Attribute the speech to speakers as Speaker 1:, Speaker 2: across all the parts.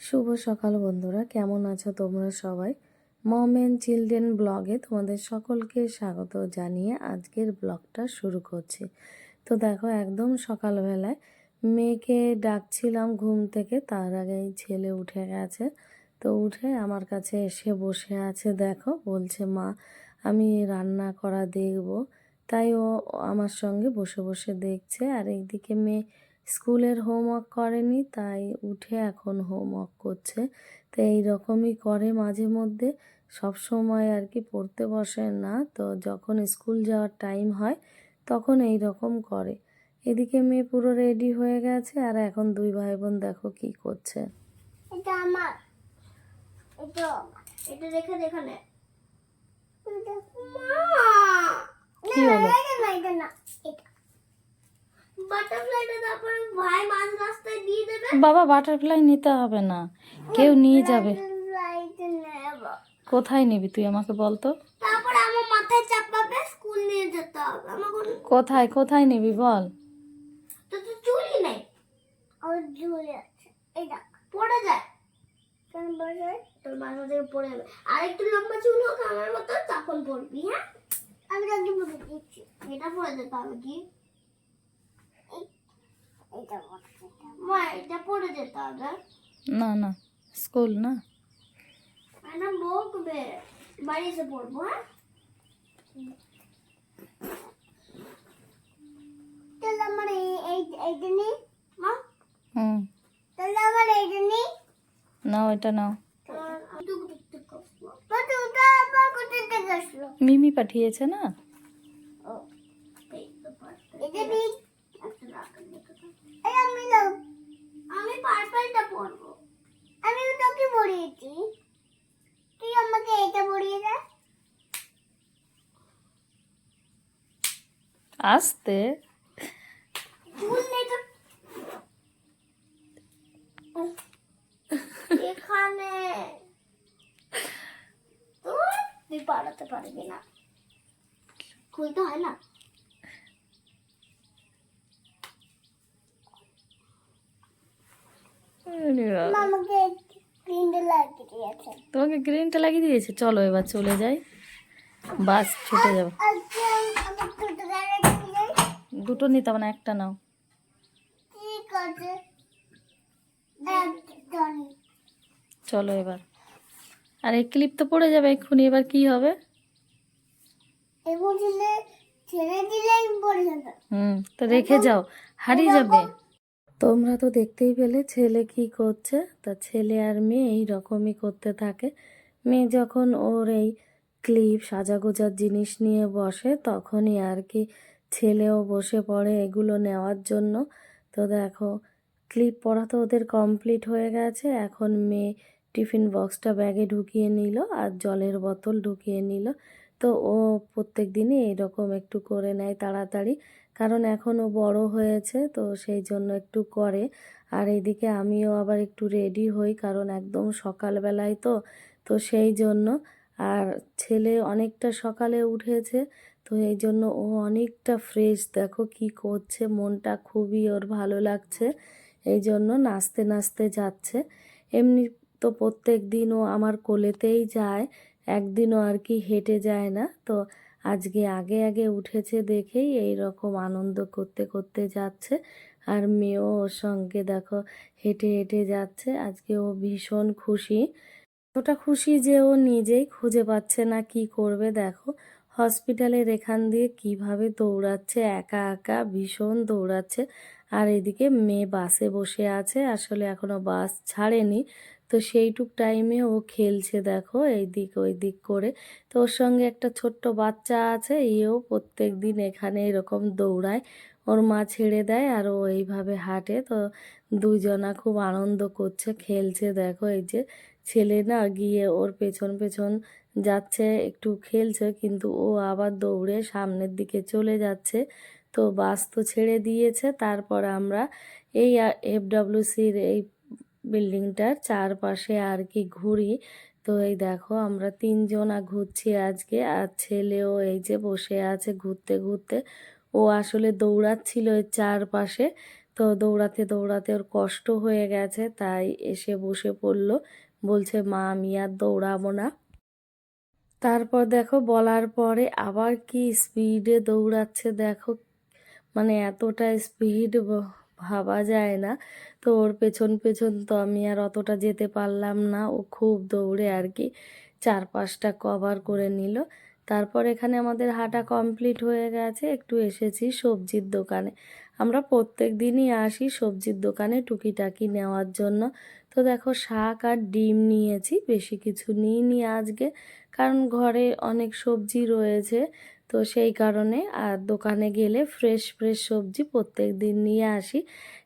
Speaker 1: শুভ সকাল বন্ধুরা, কেমন আছো তোমরা সবাই? মম অ্যান্ড চিলড্রেন ব্লগে তোমাদের সকলকে স্বাগত জানিয়ে আজকের ব্লগটা শুরু করছি। তো দেখো, একদম সকালবেলায় মেয়েকে ডাকছিলাম ঘুম থেকে, তার আগেই ছেলে উঠে গেছে। তো উঠে আমার কাছে এসে বসে আছে, দেখো, বলছে, মা, আমি রান্না করা দেখব। তাই ও আমার সঙ্গে বসে বসে দেখছে, আর এইদিকে মেয়ে স্কুলের হোমওয়ার্ক করেনি তাই উঠে এখন হোমওয়ার্ক করছে তো এই রকমই করে মাঝে মধ্যে সব সময় আর কি পড়তে বসে না তো যখন স্কুল যাওয়ার টাইম হয় তখন এই রকম করে এদিকে মেয়ে পুরো রেডি হয়ে গেছে আর এখন দুই ভাই বোন দেখো কি করছে
Speaker 2: এটা আমার এটা এটা রেখে দে এখানে দেখো, মা।
Speaker 1: কি
Speaker 2: না,
Speaker 1: হলো?
Speaker 2: এটা না, এটা। বাটারফ্লাইটা তারপরে ভাই মাঝ রাস্তায় দিয়ে দেবে।
Speaker 1: বাবা বাটারফ্লাই নিতে হবে না। কেউ নিয়ে যাবে। কোথায় নিবি তুই আমাকে বলতো
Speaker 2: তারপরে আমার মাথায় চাপাবে স্কুল নিয়ে যেতে হবে। আমার
Speaker 1: কোথায় কোথায় নিবি বল?
Speaker 2: তো তো চুলই নেই। ওর চুল আছে। এই দেখ পড়ে যায়। কেন পড়ে যায়? তোর মাথা থেকে পড়ে যাবে। আর একটু লম্বা চুল হোক আমার মতো তখন পড়বি হ্যাঁ? আমি দিচ্ছি। এটা পড়ে যেতে হবে কি এই- এটা পড়ে যেতে হবে। মা এটা পড়ে যেতে হবে
Speaker 1: না না স্কুল না।
Speaker 2: ম্যাডাম বকবে বাড়ি এসে পড়ব হ্যাঁ? তাহলে আমার এই এই- এইটা নেই মা।
Speaker 1: হুম।
Speaker 2: তাহলে আমার এইটা নেই
Speaker 1: নাও এটা নাও। মিমি পাঠিয়েছে না
Speaker 2: পার্পলটা পরবো আমি তোকে পরিয়েছি তুই আমাকে এটা পরিয়ে দে।
Speaker 1: আসতে।
Speaker 2: এখানে তুই পালাতে পারবি না। খুলতে হয় না। দিয়েছে
Speaker 1: তোমাকে গ্রিনটা লাগিয়ে দিয়েছে? চলো এবার চলে যাই। বাস ছুটে যাবে। দুটো নিতে হবে না একটা নাও। চলো এবার। আর এই ক্লিপ তো পড়ে যাবে এক্ষুনি এবার কি হবে?
Speaker 2: এবার দিলে ছেড়ে দিলেই পড়ে যাবে।
Speaker 1: হুম তো রেখে যাও। হারিয়ে যাবে। তোমরা তো দেখতেই পেলে ছেলে কি করছে। তা ছেলে আর মেয়ে এই রকমই করতে থাকে। মেয়ে যখন ওর এই ক্লিপ, সাজাগোজার জিনিস নিয়ে বসে, তখনই আর কি ছেলেও বসে পড়ে এগুলো নেওয়ার জন্য। তো দেখো, ক্লিপ পড়া তো ওদের কমপ্লিট হয়ে গেছে। এখন মেয়ে টিফিন বক্সটা ব্যাগে ঢুকিয়ে নিল আর জলের বোতল ঢুকিয়ে নিল। তো ও প্রত্যেক দিনই এরকম একটু করে নেয় তাড়াতাড়ি। কারণ এখনও বড় হয়েছে, তো সেই জন্য একটু করে। আর এদিকে আমিও আবার একটু রেডি হই, কারণ একদম সকালবেলায় তো তো সেই জন্য। আর ছেলে অনেকটা সকালে উঠেছে, তো এই জন্য ও অনেকটা ফ্রেশ দেখো কি করছে, মনটা খুবই ওর ভালো লাগছে, এই জন্য নাচতে নাচতে যাচ্ছে। এমনি তো প্রত্যেক দিন ও আমার কোলেতেই যায় একদিনও আর কি হেঁটে যায় না। তো আজকে আগে আগে উঠেছে দেখেই এই রকম আনন্দ করতে করতে যাচ্ছে। আর মেয়েও ওর সঙ্গে দেখো হেঁটে হেঁটে যাচ্ছে। আজকে ও ভীষণ খুশি। ওটা খুশি যে ও নিজেই খুঁজে পাচ্ছে না কি করবে দেখো। হসপিটালের এখান দিয়ে কীভাবে দৌড়াচ্ছে, একা একা ভীষণ দৌড়াচ্ছে। আর এদিকে মেয়ে বাসে বসে আছে। আসলে এখনও বাস ছাড়েনি। তো সেইটুক টাইমে ও খেলছে দেখো এই দিক ওই দিক করে। তো ওর সঙ্গে একটা ছোট্ট বাচ্চা আছে এও প্রত্যেক দিন এখানে এরকম দৌড়ায়। ওর মা ছেড়ে দেয় আর ও এইভাবে হাঁটে। তো দুইজনা খুব আনন্দ করছে, খেলছে দেখো এই যে। ছেলে না গিয়ে ওর পেছন পেছন যাচ্ছে, একটু খেলছে, কিন্তু ও আবার দৌড়ে সামনের দিকে চলে যাচ্ছে। তো বাস তো ছেড়ে দিয়েছে, তারপর আমরা এই এফডব্লিউসির এই বিল্ডিংটার চারপাশে আর কি ঘুরি। তো এই দেখো, আমরা তিনজনা ঘুরছি আজকে। আর ছেলেও এই যে বসে আছে ঘুরতে ঘুরতে। ও আসলে দৌড়াচ্ছিল এর চারপাশে। তো দৌড়াতে দৌড়াতে ওর কষ্ট হয়ে গেছে, তাই এসে বসে পড়ল। বলছে, মা, আমি আর দৌড়াবো না। তারপর দেখো, বলার পরে আবার কি স্পিডে দৌড়াচ্ছে দেখো। মানে এতটা স্পিড ভাবা যায় না। তো ওর পেছন পেছন তো আমি আর অতটা যেতে পারলাম না। ও খুব দৌড়ে আর কি চার পাঁচটা কভার করে নিল। তারপর এখানে আমাদের হাঁটা কমপ্লিট হয়ে গেছে। একটু এসেছি সবজির দোকানে। আমরা প্রত্যেক দিনই আসি সবজির দোকানে টুকিটাকি নেওয়ার জন্য। তো দেখো শাক আর ডিম নিয়েছি, বেশি কিছু নিইনি আজকে। কারণ ঘরে অনেক সবজি রয়েছে। তো সেই কারণে আর দোকানে গেলে ফ্রেশ ফ্রেশ সবজি প্রত্যেক দিন নিয়ে আসি।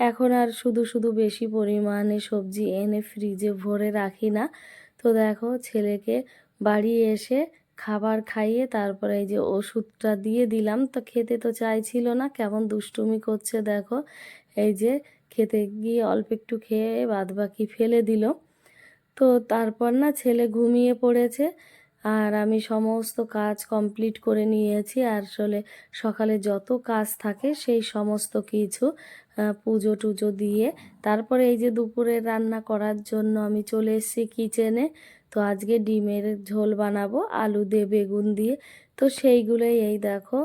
Speaker 1: এখন আর শুধু শুধু বেশি পরিমাণে সবজি এনে ফ্রিজে ভরে রাখি না। তো দেখো ছেলেকে বাড়ি এসে খাবার খাইয়ে তারপরে এই যে ওষুধটা দিয়ে দিলাম। তো খেতে তো চাইছিল না, কেমন দুষ্টুমি করছে দেখো। এই যে খেতে গিয়ে অল্প একটু খেয়ে বাদ বাকি ফেলে দিল। তো তারপর না ছেলে ঘুমিয়ে পড়েছে। আর আমি সমস্ত কাজ কমপ্লিট করে নিয়েছি। আর আসলে সকালে যত কাজ থাকে সেই সমস্ত কিছু পুজো টুজো দিয়ে। তারপরে এই যে দুপুরে রান্না করার জন্য আমি চলে এসেছি কিচেনে। তো আজকে ডিমের ঝোল বানাবো, আলু দিয়ে বেগুন দিয়ে। তো সেইগুলোই এই দেখো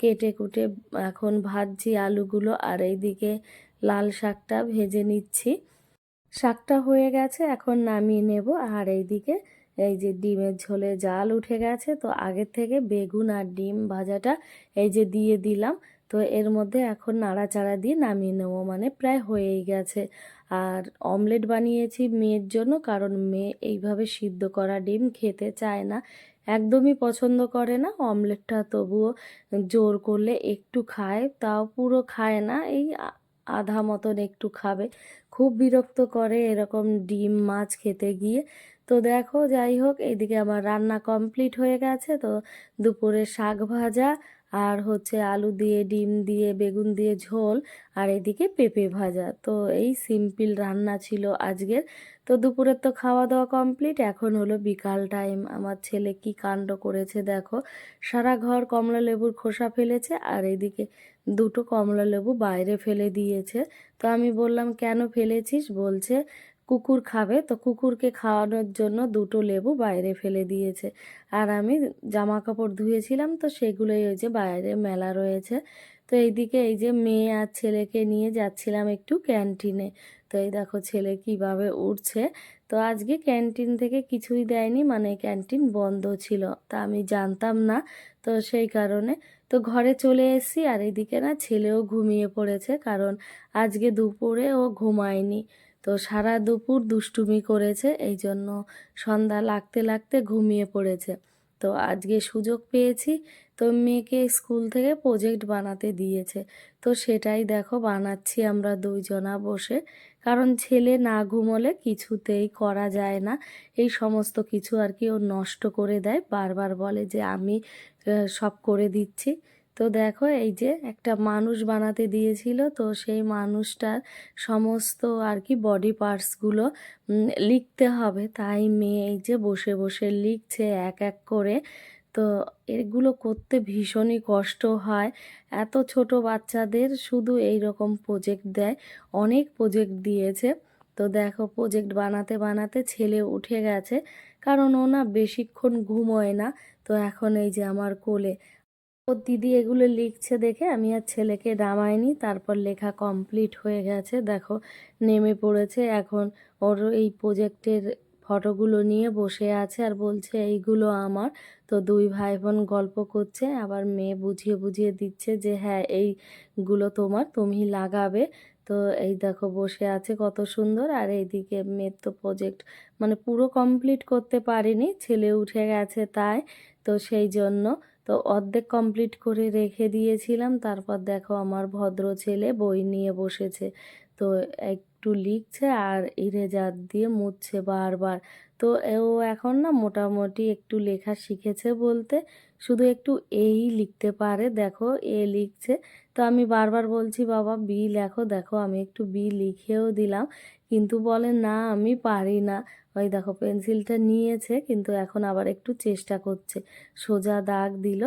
Speaker 1: কেটে কুটে এখন ভাজছি আলুগুলো আর এইদিকে লাল শাকটা ভেজে নিচ্ছি। শাকটা হয়ে গেছে, এখন নামিয়ে নেব। আর এইদিকে এই যে ডিমের ঝোলে জাল উঠে গেছে, তো আগের থেকে বেগুন আর ডিম ভাজাটা এই যে দিয়ে দিলাম, তো এর মধ্যে এখন নাড়াচাড়া দিয়ে নামিয়ে নেব মানে প্রায় হয়েই গেছে। আর অমলেট বানিয়েছি মেয়ের জন্য, কারণ মেয়ে এইভাবে সিদ্ধ করা ডিম খেতে চায় না, একদমই পছন্দ করে না। অমলেটটা তবুও জোর করলে একটু খায়, তাও পুরো খায় না, এই আধা মতন একটু খাবে। খুব বিরক্ত করে এরকম ডিম মাছ খেতে গিয়ে তো দেখো, যাই হোক এইদিকে আমার রান্না কমপ্লিট হয়ে গেছে। তো দুপুরে শাক ভাজা আর হচ্ছে আলু দিয়ে, ডিম দিয়ে, বেগুন দিয়ে ঝোল আর এদিকে পেঁপে ভাজা। তো এই সিম্পল রান্না ছিল আজকের। তো দুপুরের তো খাওয়া দাওয়া কমপ্লিট। এখন হলো বিকাল টাইম। আমার ছেলে কি কাণ্ড করেছে দেখো। সারা ঘর কমলা লেবুর খোসা ফেলেছে আর এদিকে দুটো কমলা লেবু বাইরে ফেলে দিয়েছে। তো আমি বললাম, কেন ফেলেছিস? বলছে কুকুর খাবে, তো কুকুরকে খাওয়ানোর জন্য দুটো লেবু বাইরে ফেলে দিয়েছে। আর আমি জামা কাপড় ধুয়েছিলাম, তো সেগুলোই ওই যে বাইরে মেলা রয়েছে। তো এইদিকে এই যে মেয়ে আর ছেলেকে নিয়ে যাচ্ছিলাম একটু ক্যান্টিনে। তো এই দেখো ছেলে কীভাবে উঠছে তো আজকে ক্যান্টিন থেকে কিছুই দেয়নি মানে ক্যান্টিন বন্ধ ছিল, তা আমি জানতাম না, তো সেই কারণে। তো ঘরে চলে এসেছি, আর এদিকে না ছেলেও ঘুমিয়ে পড়েছে, কারণ আজকে দুপুরে ও ঘুমায়নি। তো সারা দুপুর দুষ্টুমি করেছে এই জন্য সন্ধ্যা লাগতে লাগতে ঘুমিয়ে পড়েছে। তো আজকে সুযোগ পেয়েছি, তো মেয়েকে স্কুল থেকে প্রজেক্ট বানাতে দিয়েছে। তো সেটাই দেখো, বানাচ্ছি আমরা দুইজনা বসে। কারণ ছেলে না ঘুমোলে কিছুতেই করা যায় না। এই সমস্ত কিছু আর কি ও নষ্ট করে দেয়। বারবার বলে যে আমি সব করে দিচ্ছি। তো দেখো, এই যে একটা মানুষ বানাতে দিয়েছিল, তো সেই মানুষটার সমস্ত আর কি বডি পার্টসগুলো লিখতে হবে। তাই মেয়ে এই যে বসে বসে লিখছে এক এক করে। তো এগুলো করতে ভীষণই কষ্ট হয়। এত ছোট বাচ্চাদের শুধু এই রকম প্রজেক্ট দেয়। অনেক প্রজেক্ট দিয়েছে। তো দেখো প্রজেক্ট বানাতে বানাতে ছেলে উঠে গেছে। কারণ ও না বেশিক্ষণ ঘুমোয় না। তো এখন এই যে আমার কোলে ওর দিদি এগুলো লিখছে দেখে আমি আর ছেলেকে নামাইনি, তারপর লেখা কমপ্লিট হয়ে গেছে। দেখো, নেমে পড়েছে। এখন ওর এই প্রোজেক্টের ফটোগুলো নিয়ে বসে আছে আর বলছে, এইগুলো আমার। তো দুই ভাই বোন গল্প করছে, আবার মেয়ে বুঝিয়ে বুঝিয়ে দিচ্ছে যে হ্যাঁ এইগুলো তোমার, তুমি লাগাবে। তো এই দেখো, বসে আছে কত সুন্দর। আর এইদিকে মেয়ের তো প্রজেক্ট মানে পুরো কমপ্লিট করতে পারিনি, ছেলে উঠে গেছে তাই। তো সেই জন্য তো অর্ধেক কমপ্লিট করে রেখে দিয়েছিলাম। তারপর দেখো আমার ভদ্র ছেলে বই নিয়ে বসেছে। তো একটু লিখছে আর ইরেজার দিয়ে মুছছে বারবার। তো ও এখন না মোটামুটি একটু লেখা শিখেছে বলতে। শুধু একটু এই লিখতে পারে, দেখো এ লিখছে। তো আমি বারবার বলছি, বাবা, বি লেখো। দেখো আমি একটু বি লিখেও দিলাম। কিন্তু বলে, না, আমি পারি না। ওই দেখো পেন্সিলটা নিয়েছে, কিন্তু এখন আবার একটু চেষ্টা করছে। সোজা দাগ দিল।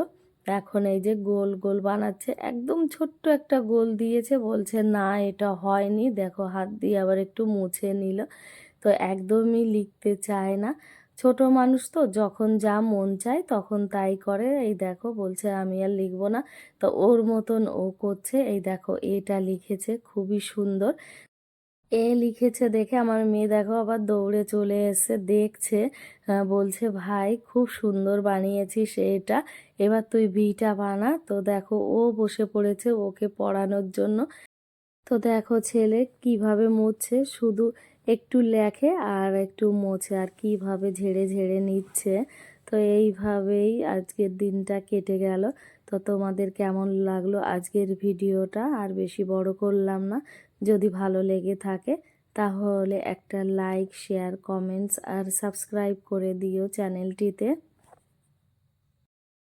Speaker 1: এখন এই যে গোল গোল বানাচ্ছে। একদম ছোট্ট একটা গোল দিয়েছে। বলছে, না, এটা হয়নি। দেখো, হাত দিয়ে আবার একটু মুছে নিল। তো একদমই লিখতে চায় না। ছোট মানুষ তো, যখন যা মন চায় তখন তাই করে। এই দেখো, বলছে, আমি আর লিখব না। তো ওর মতন ও করছে। এই দেখো, এটা লিখেছে। খুবই সুন্দর। এ লিখেছে দেখে আমার মেয়ে দেখো আবার দৌড়ে চলে এসে দেখছে বলছে, ভাই, খুব সুন্দর বানিয়েছিস এটা, এবার তুই ভিটা বানা। তো দেখো, ও বসে পড়েছে ওকে পড়ানোর জন্য। তো দেখো, ছেলে কীভাবে মুছছে, শুধু একটু লেখে আর একটু মোছে আর কীভাবে ঝেড়ে ঝেড়ে নিচ্ছে। তো এইভাবেই আজকের দিনটা কেটে গেল। তো তোমাদের কেমন লাগল আজকের ভিডিওটা? আর বেশি বড় করলাম না। যদি ভালো লেগে থাকে তাহলে একটা লাইক শেয়ার কমেন্টস আর সাবস্ক্রাইব করে দিও চ্যানেলটিতে